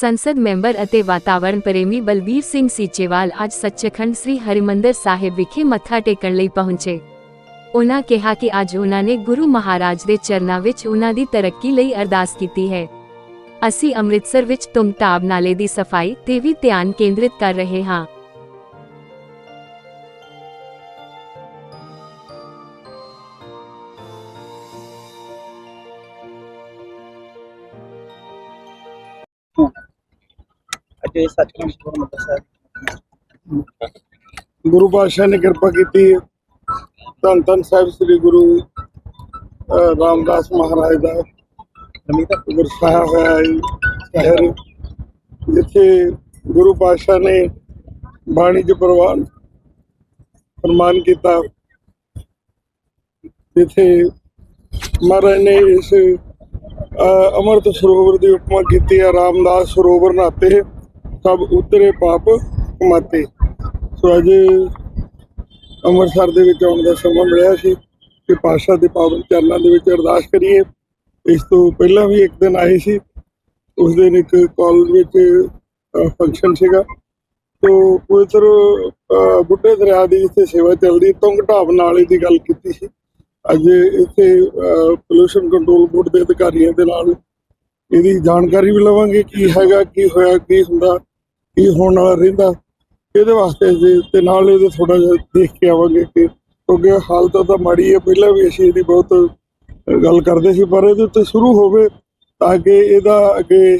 ਸੰਸਦ ਮੈਂਬਰ ਅਤੇ ਵਾਤਾਵਰਣ ਪ੍ਰੇਮੀ ਬਲਬੀਰ ਸਿੰਘ ਸੀਚੇਵਾਲ ਅੱਜ ਸੱਚਖੰਡ ਸ੍ਰੀ ਹਰਿਮੰਦਰ ਸਾਹਿਬ ਵਿਖੇ ਮੱਥਾ ਟੇਕਣ ਲਈ ਪਹੁੰਚੇ। ਉਹਨਾਂ ਕਿਹਾ ਕਿ ਅੱਜ ਉਹਨਾਂ ਨੇ ਗੁਰੂ ਮਹਾਰਾਜ ਦੇ ਚਰਨਾਂ ਵਿੱਚ ਉਹਨਾਂ ਦੀ ਤਰੱਕੀ ਲਈ ਅਰਦਾਸ ਕੀਤੀ ਹੈ। ਅਸੀਂ ਅੰਮ੍ਰਿਤਸਰ ਵਿੱਚ ਤੁੰਗਤਾਬ ਨਾਲੇ ਦੀ ਸਫ਼ਾਈ ਤੇ ਵੀ ਧਿਆਨ ਕੇਂਦਰਿਤ ਕਰ ਰਹੇ ਹਾਂ। ਅੱਜ ਸੱਚਖੰਡ ਹਰਿਮੰਦਰ ਸਾਹਿਬ ਗੁਰੂ ਪਾਤਸ਼ਾਹ ਨੇ ਕਿਰਪਾ ਕੀਤੀ ਧੰਨ ਧੰਨ ਸਾਹਿਬ ਸ੍ਰੀ ਗੁਰੂ ਰਾਮਦਾਸ ਮਹਾਰਾਜ ਦਾ ਨਮੀਤਾ ਗੁਰਸਾਹਿਬ ਹੋਇਆ ਸ਼ਹਿਰ। ਜਿੱਥੇ ਗੁਰੂ ਪਾਤਸ਼ਾਹ ਨੇ ਬਾਣੀ ਚ ਪ੍ਰਵਾਨ ਫਰਮਾਨ ਕੀਤਾ। ਜਿੱਥੇ ਮਹਾਰਾਜ ਨੇ ਇਸ ਅਹ, ਅੰਮ੍ਰਿਤ ਸਰੋਵਰ ਦੀ ਉਪਮਾ ਕੀਤੀ ਹੈ। ਰਾਮਦਾਸ ਸਰੋਵਰ ਨਾਤੇ ਸਭ ਉਤਰੇ ਪਾਪ ਕਮਾਤੇ। ਸੋ ਅੱਜ ਅੰਮ੍ਰਿਤਸਰ ਦੇ ਵਿੱਚ ਆਉਣ ਦਾ ਸਮਾਂ ਮਿਲਿਆ ਸੀ ਕਿ ਪਾਤਸ਼ਾਹ ਦੇ ਪਾਵਨ ਚਰਨਾਂ ਦੇ ਵਿੱਚ ਅਰਦਾਸ ਕਰੀਏ। ਇਸ ਤੋਂ ਪਹਿਲਾਂ ਵੀ ਇੱਕ ਦਿਨ ਆਏ ਸੀ। ਉਸ ਦਿਨ ਇੱਕ ਕਾਲਜ ਵਿੱਚ ਫੰਕਸ਼ਨ ਸੀਗਾ। ਤੋ ਪਵਿੱਤਰ ਬੁੱਢੇ ਦਰਿਆ ਦੀ ਜਿੱਥੇ ਸੇਵਾ ਚੱਲਦੀ ਤੁੰਗ ਢਾਬ ਨਾਲੇ ਦੀ ਗੱਲ ਕੀਤੀ ਸੀ। ਅੱਜ ਇੱਥੇ ਪੋਲੂਸ਼ਨ ਕੰਟਰੋਲ ਬੋਰਡ ਦੇ ਅਧਿਕਾਰੀਆਂ ਦੇ ਨਾਲ ਇਹਦੀ ਜਾਣਕਾਰੀ ਵੀ ਲਵਾਂਗੇ, ਕੀ ਹੈਗਾ, ਕੀ ਹੋਇਆ, ਕੀ ਹੁੰਦਾ। ਕੀ ਹੋਣ ਵਾਲਾ ਰਹਿੰਦਾ? ਇਹਦੇ ਵਾਸਤੇ ਅਸੀਂ ਤੇ ਨਾਲ ਇਹਦੇ ਥੋੜਾ ਜਿਹਾ ਦੇਖ ਕੇ ਆਵਾਂਗੇ ਕਿ ਕਿਉਂਕਿ ਹਾਲਤ ਤਾਂ ਮਾੜੀ ਹੈ। ਪਹਿਲਾਂ ਵੀ ਅਸੀਂ ਇਹਦੀ ਬਹੁਤ ਗੱਲ ਕਰਦੇ ਸੀ, ਪਰ ਇਹਦੇ ਉੱਤੇ ਸ਼ੁਰੂ ਹੋਵੇ ਤਾਂ ਕਿ ਇਹਦਾ ਅੱਗੇ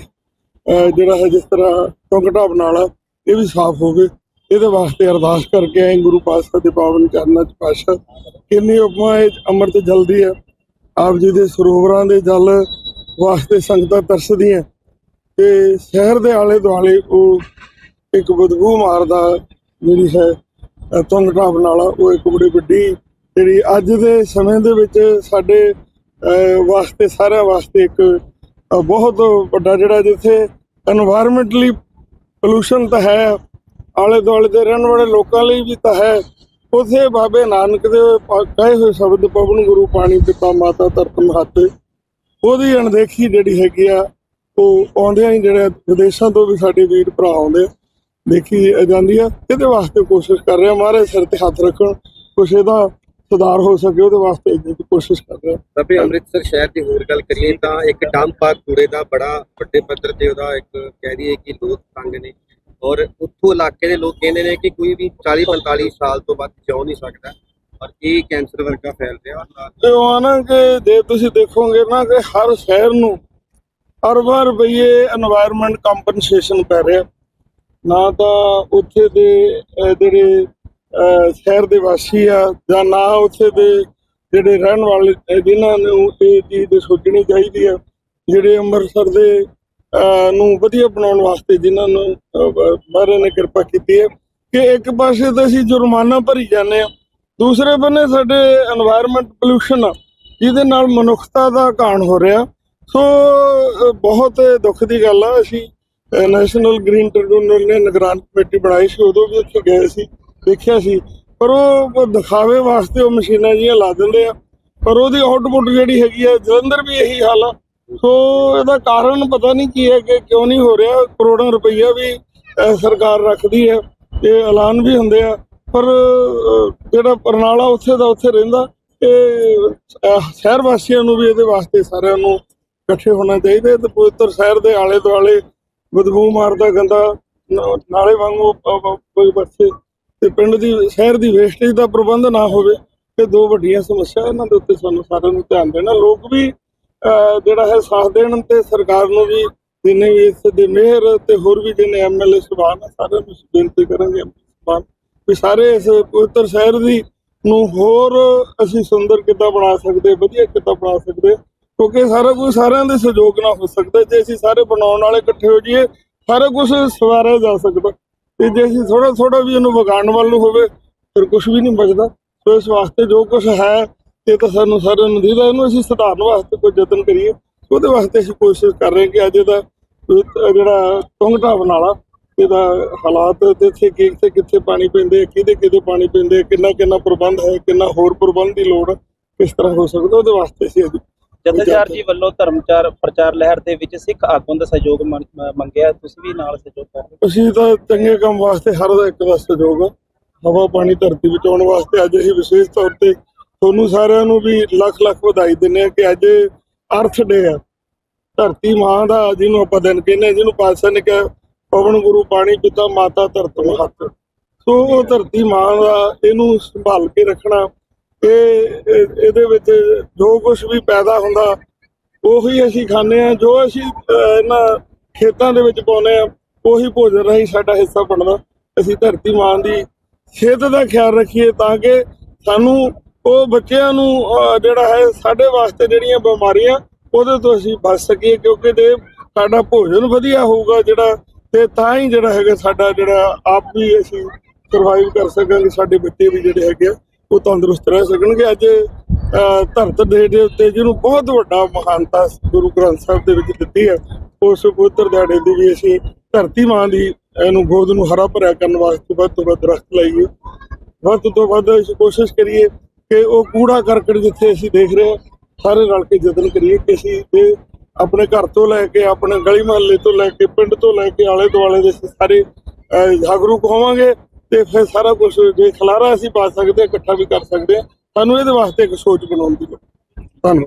ਜਿਹੜਾ ਹੈ ਜਿਸ ਤਰ੍ਹਾਂ ਟੁੰਗਟਾ ਬਨਾਲਾ ਇਹ ਵੀ ਸਾਫ਼ ਹੋਵੇ। ਇਹਦੇ ਵਾਸਤੇ ਅਰਦਾਸ ਕਰਕੇ ਆਏ ਗੁਰੂ ਪਾਤਸ਼ਾਹ ਦੇ ਪਾਵਨ ਚਰਨਾਂ ਚ ਪਾਤਸ਼ਾਹ। ਕਿੰਨੀ ਉਪਮਾ ਇਹ ਅੰਮ੍ਰਿਤ ਜਲਦੀ ਹੈ। ਆਪ ਜੀ ਦੇ ਸਰੋਵਰਾਂ ਦੇ ਜਲ ਵਾਸਤੇ ਸੰਗਤਾਂ ਤਰਸਦੀਆਂ। ਤੇ ਸ਼ਹਿਰ ਦੇ ਆਲੇ ਦੁਆਲੇ ਉਹ ਇੱਕ ਬਦਬੂ ਮਾਰਦਾ ਜਿਹੜੀ ਹੈ ਤੁੰਗ ਟਾਪ ਨਾਲਾ ਉਹ ਇੱਕ ਬੜੀ ਵੱਡੀ ਜਿਹੜੀ ਅੱਜ ਦੇ ਸਮੇਂ ਦੇ ਵਿੱਚ ਸਾਡੇ ਵਾਸਤੇ, ਸਾਰਿਆਂ ਵਾਸਤੇ ਇੱਕ ਬਹੁਤ ਵੱਡਾ ਜਿਹੜਾ ਜਿੱਥੇ এনवायरमेंटਲੀ ਪੋਲੂਸ਼ਨ ਤਾਂ ਹੈ, ਆਲੇ ਦੁਆਲੇ ਦੇ ਰਹਿਣ ਵਾਲੇ ਲੋਕਾਂ ਲਈ ਵੀ ਤਾਂ ਹੈ, ਉਥੇ ਬਾਬੇ ਨਾਨਕ ਦੇ ਕਹੇ ਹੋਏ ਸ਼ਬਦ ਪਵਨ ਗੁਰੂ ਪਾਣੀ ਪਿਤਾ ਮਾਤਾ ਧਰਤ ਮਹੱਤ, ਉਹਦੀ ਅਣਦੇਖੀ ਜਿਹੜੀ ਹੈਗੀ ਆ, ਉਹ ਆਉਂਦੇ ਹੀ ਜਿਹੜੇ ਵਿਦੇਸ਼ਾਂ ਤੋਂ ਵੀ ਸਾਡੇ ਵੀਰ ਭਰਾ ਆਉਂਦੇ ਦੇਖੀ ਜਾਂਦੀ ਆ। ਇਹਦੇ ਵਾਸਤੇ ਕੋਸ਼ਿਸ਼ ਕਰ ਰਿਹਾ ਮਹਾਰਾਜ ਸਿਰ ਤੇ ਹੱਥ ਰੱਖਣ। ਕੁਛ ਇਹਦਾ ਸੁਧਾਰ ਹੋ ਸਕੇ ਉਹਦੇ ਵਾਸਤੇ ਇੰਨੀ ਕੋਸ਼ਿਸ਼ ਕਰ ਰਿਹਾ। ਵੀ ਅੰਮ੍ਰਿਤਸਰ ਸ਼ਹਿਰ ਦੀ ਹੋਰ ਗੱਲ ਕਰੀਏ ਤਾਂ ਇੱਕ ਡੰਪ ਆ ਕੂੜੇ ਦਾ ਬੜਾ ਵੱਡੇ ਪੱਧਰ ਤੇ ਉਹਦਾ ਇੱਕ ਕਹਿ ਦਈਏ ਕਿ ਲੋਕ ਤੰਗ ਨੇ। ਔਰ ਉੱਥੋਂ ਇਲਾਕੇ ਦੇ ਲੋਕ ਕਹਿੰਦੇ ਨੇ ਕਿ ਕੋਈ ਵੀ 40 45 ਸਾਲ ਤੋਂ ਵੱਧ ਜਿਉ ਨਹੀਂ ਸਕਦਾ। ਔਰ ਇਹ ਕੈਂਸਰ ਵਰਗਾ ਫੈਲ ਰਿਹਾ ਤੇ ਉਹ ਨਾ ਕਿ ਜੇ ਤੁਸੀਂ ਦੇਖੋਗੇ ਨਾ ਕਿ ਹਰ ਸ਼ਹਿਰ ਨੂੰ ਅਰਬਾਂ ਰੁਪਏ এনवायरमेंट ਕੰਪਨਸੇਸ਼ਨ ਪੈ ਰਿਹਾ। ਨਾ ਤਾਂ ਉੱਥੇ ਦੇ ਜਿਹੜੇ ਸ਼ਹਿਰ ਦੇ ਵਾਸੀ ਆ, ਜਾਂ ਨਾ ਉੱਥੇ ਦੇ ਜਿਹੜੇ ਰਹਿਣ ਵਾਲੇ ਜਿਨ੍ਹਾਂ ਨੂੰ ਇਹ ਚੀਜ਼ ਸੋਚਣੀ ਚਾਹੀਦੀ ਆ, ਜਿਹੜੇ ਅੰਮ੍ਰਿਤਸਰ ਦੇ ਨੂੰ ਵਧੀਆ ਬਣਾਉਣ ਵਾਸਤੇ ਜਿਨ੍ਹਾਂ ਨੂੰ ਮਹਾਰਾਜ ਨੇ ਕਿਰਪਾ ਕੀਤੀ ਹੈ, ਕਿ ਇੱਕ ਪਾਸੇ ਤਾਂ ਅਸੀਂ ਜੁਰਮਾਨਾ ਭਰੀ ਜਾਂਦੇ ਆ, ਦੂਸਰੇ ਬੰਨੇ ਸਾਡੇ এনवायरमेंट ਪੋਲੂਸ਼ਨ ਆ, ਜਿਹਦੇ ਨਾਲ ਮਨੁੱਖਤਾ ਦਾ ਘਾਣ ਹੋ ਰਿਹਾ, ਸੋ ਬਹੁਤ ਦੁੱਖ ਦੀ ਗੱਲ ਆ, ਅਸੀਂ ਨੈਸ਼ਨਲ ਗ੍ਰੀਨ ਟ੍ਰਿਬਿਊਨਲ ਨੇ ਨਿਗਰਾਨ ਕਮੇਟੀ ਬਣਾਈ ਸੀ, ਉਦੋਂ ਵੀ ਉੱਥੇ ਗਏ ਸੀ, ਦੇਖਿਆ ਸੀ। ਪਰ ਉਹ ਦਿਖਾਵੇ ਵਾਸਤੇ ਉਹ ਮਸ਼ੀਨਾਂ ਜੀਆਂ ਲਾ ਦਿੰਦੇ ਆ। ਪਰ ਉਹਦੀ ਆਊਟਪੁੱਟ ਜਿਹੜੀ ਹੈਗੀ ਆ, ਜਲੰਧਰ ਵੀ ਇਹੀ ਹਾਲ ਆ। ਸੋ ਇਹਦਾ ਕਾਰਨ ਪਤਾ ਨਹੀਂ ਕੀ ਹੈ ਕਿ ਕਿਉਂ ਨਹੀਂ ਹੋ ਰਿਹਾ। ਕਰੋੜਾਂ ਰੁਪਈਆ ਵੀ ਸਰਕਾਰ ਰੱਖਦੀ ਹੈ। ਇਹ ਐਲਾਨ ਵੀ ਹੁੰਦੇ ਆ। ਪਰ ਜਿਹੜਾ ਪਰਨਾਲਾ ਉੱਥੇ ਦਾ ਉੱਥੇ ਰਹਿੰਦਾ, ਇਹ ਸ਼ਹਿਰ ਵਾਸੀਆਂ ਨੂੰ ਵੀ ਇਹਦੇ ਵਾਸਤੇ ਸਾਰਿਆਂ ਨੂੰ ਇਕੱਠੇ ਹੋਣਾ ਚਾਹੀਦਾ। ਹੈ ਤੇ ਪਵਿੱਤਰ ਸ਼ਹਿਰ ਦੇ ਆਲੇ ਦੁਆਲੇ ਬਦਬੂ ਮਾਰਦਾ ਗੰਦਾ ਨਾਲੇ ਵਾਂਗੂ ਅ, ਅ, ਤੇ ਪਿੰਡ ਦੀ ਸ਼ਹਿਰ ਦੀ ਵੇਸਟੇਜ ਦਾ ਪ੍ਰਬੰਧ ਨਾ ਹੋਵੇ ਇਹ ਦੋ ਵੱਡੀਆਂ ਸਮੱਸਿਆ ਇਹਨਾਂ ਦੇ ਉੱਤੇ ਸਾਨੂੰ ਸਾਰਿਆਂ ਨੂੰ ਧਿਆਨ ਦੇਣਾ। ਲੋਕ ਵੀ ਜਿਹੜਾ ਹੈ ਸਾਥ ਦੇਣ ਤੇ ਸਰਕਾਰ ਨੂੰ ਵੀ ਜਿੰਨੇ ਵੀ ਇਸ ਦੇ ਮੇਅਰ ਤੇ ਹੋਰ ਵੀ ਜਿੰਨੇ ਐਮਐਲਏ ਸਭਾਨ ਆ ਸਾਰਿਆਂ ਨੂੰ ਬੇਨਤੀ ਕਰਾਂਗੇ ਸਭਾਨ ਵੀ ਸਾਰੇ ਇਸ ਪਵਿੱਤਰ ਸ਼ਹਿਰ ਦੀ ਨੂੰ ਹੋਰ ਅਸੀਂ ਸੁੰਦਰ ਕਿੱਦਾਂ ਬਣਾ ਸਕਦੇ ਵਧੀਆ ਕਿੱਦਾਂ ਬਣਾ ਸਕਦੇ। ਕਿਉਂਕਿ ਸਾਰਾ ਕੁਝ ਸਾਰਿਆਂ ਦੇ ਸਹਿਯੋਗ ਨਾਲ ਹੋ ਸਕਦਾ ਜੇ ਅਸੀਂ ਸਾਰੇ ਬਣਾਉਣ ਵਾਲੇ ਇਕੱਠੇ ਹੋ ਜਾਈਏ, ਸਾਰਾ ਕੁਝ ਸਵਾਰਿਆ ਜਾ ਸਕਦਾ। ਤੇ ਜੇ ਅਸੀਂ ਥੋੜਾ ਥੋੜਾ ਵੀ ਇਹਨੂੰ ਵਿਗਾੜਨ ਵੱਲ ਨੂੰ ਹੋਵੇ, ਫਿਰ ਕੁਝ ਵੀ ਨਹੀਂ ਬਚਦਾ। ਸੋ ਇਸ ਵਾਸਤੇ ਜੋ ਕੁਝ ਹੈ, ਇਹ ਤਾਂ ਸਾਨੂੰ ਸਾਰਿਆਂ ਨੂੰ ਦੀਦਾ, ਇਹਨੂੰ ਅਸੀਂ ਸੁਧਾਰਨ ਵਾਸਤੇ ਕੋਈ ਯਤਨ ਕਰੀਏ। ਉਹਦੇ ਵਾਸਤੇ ਅਸੀਂ ਕੋਸ਼ਿਸ਼ ਕਰ ਰਹੇ ਕਿ ਅੱਜ ਦਾ ਜਿਹੜਾ ਟੁੰਗਟਾ ਬਨਾਲਾ, ਇਹਦਾ ਹਾਲਾਤ ਤੇ ਇੱਥੇ ਕਿੱਥੇ ਕਿੱਥੇ ਪਾਣੀ ਪੈਂਦੇ ਕਿਹਦੇ ਕਿਹਦੇ ਪਾਣੀ ਪੈਂਦੇ ਕਿੰਨਾ ਕਿੰਨਾ ਪ੍ਰਬੰਧ ਹੈ, ਕਿੰਨਾ ਹੋਰ ਪ੍ਰਬੰਧ ਦੀ ਲੋੜ ਕਿਸ ਤਰ੍ਹਾਂ ਹੋ ਸਕਦਾ, ਉਹਦੇ ਵਾਸਤੇ ਅਸੀਂ ਅੱਜ ਜਥੇਦਾਰ ਜੀ ਵੱਲੋਂ ਧਰਮਚਾਰ ਪ੍ਰਚਾਰ ਲਹਿਰ ਦੇ ਵਿੱਚ ਸਿੱਖ ਆਗੂਆਂ ਦਾ ਸਹਿਯੋਗ ਮੰਗਿਆ ਤੁਸੀਂ ਵੀ ਨਾਲ ਸਹਿਯੋਗ ਕਰ ਰਹੇ ਹੋ। ਅਸੀਂ ਤਾਂ ਚੰਗੇ ਕੰਮ ਵਾਸਤੇ ਹਰ ਇੱਕ ਦਾ ਸਹਿਯੋਗ। ਹਵਾ ਪਾਣੀ ਧਰਤੀ ਬਚਾਉਣ ਵਾਸਤੇ ਅੱਜ ਅਸੀਂ ਵਿਸ਼ੇਸ਼ ਤੌਰ ਤੇ ਤੁਹਾਨੂੰ ਸਾਰਿਆਂ ਨੂੰ ਵੀ ਲੱਖ ਲੱਖ ਵਧਾਈ ਦਿੰਦੇ ਆ ਕਿ ਅੱਜ ਅਰਥ ਡੇ ਆ ਧਰਤੀ ਮਾਂ ਦਾ ਜਿਹਨੂੰ ਆਪਾਂ ਦਿਨ ਕਹਿੰਦੇ ਜਿਹਨੂੰ ਪਾਤਸ਼ਾਹ ਨੇ ਕਿਹਾ ਪਵਨ ਗੁਰੂ ਪਾਣੀ ਪਿਤਾ ਮਾਤਾ ਧਰਤ ਮਹਤ ਸੋ ਉਹ ਧਰਤੀ ਮਾਂ ਦਾ ਇਹਨੂੰ ਸੰਭਾਲ ਕੇ ਰੱਖਣਾ ਇਹ ਇਹਦੇ ਵਿੱਚ ਜੋ ਕੁਝ ਵੀ ਪੈਦਾ ਹੁੰਦਾ ਉਹੀ ਅਸੀਂ ਖਾਂਦੇ ਆ ਜੋ ਅਸੀਂ ਇਹਨਾਂ ਖੇਤਾਂ ਦੇ ਵਿੱਚ ਪਾਉਂਦੇ ਆ ਉਹੀ ਭੋਜਨ ਰਾਹੀਂ ਸਾਡਾ ਹਿੱਸਾ ਬਣਦਾ। ਅਸੀਂ ਧਰਤੀ ਮਾਂ ਦੀ ਸਿਹਤ ਦਾ ਖਿਆਲ ਰੱਖੀਏ ਤਾਂ ਕਿ ਸਾਨੂੰ ਉਹ ਬੱਚਿਆਂ ਨੂੰ ਜਿਹੜਾ ਹੈ ਸਾਡੇ ਵਾਸਤੇ ਜਿਹੜੀਆਂ ਬਿਮਾਰੀਆਂ ਉਹਦੇ ਤੋਂ ਅਸੀਂ ਬਚ ਸਕੀਏ ਕਿਉਂਕਿ ਜੇ ਸਾਡਾ ਭੋਜਨ ਵਧੀਆ ਹੋਊਗਾ ਜਿਹੜਾ ਤੇ ਤਾਂ ਹੀ ਜਿਹੜਾ ਹੈਗਾ ਸਾਡਾ ਜਿਹੜਾ ਆਪ ਵੀ ਅਸੀਂ ਸਰਵਾਈਵ ਕਰ ਸਕਾਂਗੇ ਸਾਡੇ ਬੱਚੇ ਵੀ ਜਿਹੜੇ ਹੈਗੇ ਆ, ਉਹ ਤੰਦਰੁਸਤ ਰਹਿ ਸਕਣਗੇ। ਅੱਜ ਅਹ, ਧਰਤ ਦੇ ਦੇ ਉੱਤੇ ਜਿਹਨੂੰ ਬਹੁਤ ਵੱਡਾ ਮਹਾਨਤਾ ਗੁਰੂ ਗ੍ਰੰਥ ਸਾਹਿਬ ਦੇ ਵਿੱਚ ਦਿੱਤੀ ਹੈ ਉਸ ਪਵਿੱਤਰ ਦਿਹਾੜੇ ਦੀ ਵੀ ਅਸੀਂ ਧਰਤੀ ਮਾਂ ਦੀ ਇਹਨੂੰ ਗੋਦ ਨੂੰ ਹਰਾ ਭਰਿਆ ਕਰਨ ਵਾਸਤੇ ਵੱਧ ਤੋਂ ਵੱਧ ਦਰਖਤ ਲਾਈਏ ਵੱਧ ਤੋਂ ਵੱਧ ਅਸੀਂ ਕੋਸ਼ਿਸ਼ ਕਰੀਏ ਕਿ ਉਹ ਕੂੜਾ ਕਰਕਟ ਜਿੱਥੇ ਅਸੀਂ ਦੇਖ ਰਹੇ ਹਾਂ ਸਾਰੇ ਰਲ ਕੇ ਯਤਨ ਕਰੀਏ ਕਿ ਅਸੀਂ ਇਹ ਆਪਣੇ ਘਰ ਤੋਂ ਲੈ ਕੇ ਆਪਣੇ ਗਲੀ ਮੁਹੱਲੇ ਤੋਂ ਲੈ ਕੇ ਪਿੰਡ ਤੋਂ ਲੈ ਕੇ ਆਲੇ ਦੁਆਲੇ ਦੇ ਸਾਰੇ ਅਹ, ਜਾਗਰੂਕ ਹੋਵਾਂਗੇ। ਤੇ ਫਿਰ ਸਾਰਾ ਕੁਝ ਜੇ ਖਲਾਰਾ ਅਸੀਂ ਪਾ ਸਕਦੇ ਹਾਂ ਇਕੱਠਾ ਵੀ ਕਰ ਸਕਦੇ ਹਾਂ। ਸਾਨੂੰ ਇਹਦੇ ਵਾਸਤੇ ਇੱਕ ਸੋਚ ਬਣਾਉਣ ਦੀ ਲੋੜ। ਧੰਨਵਾਦ।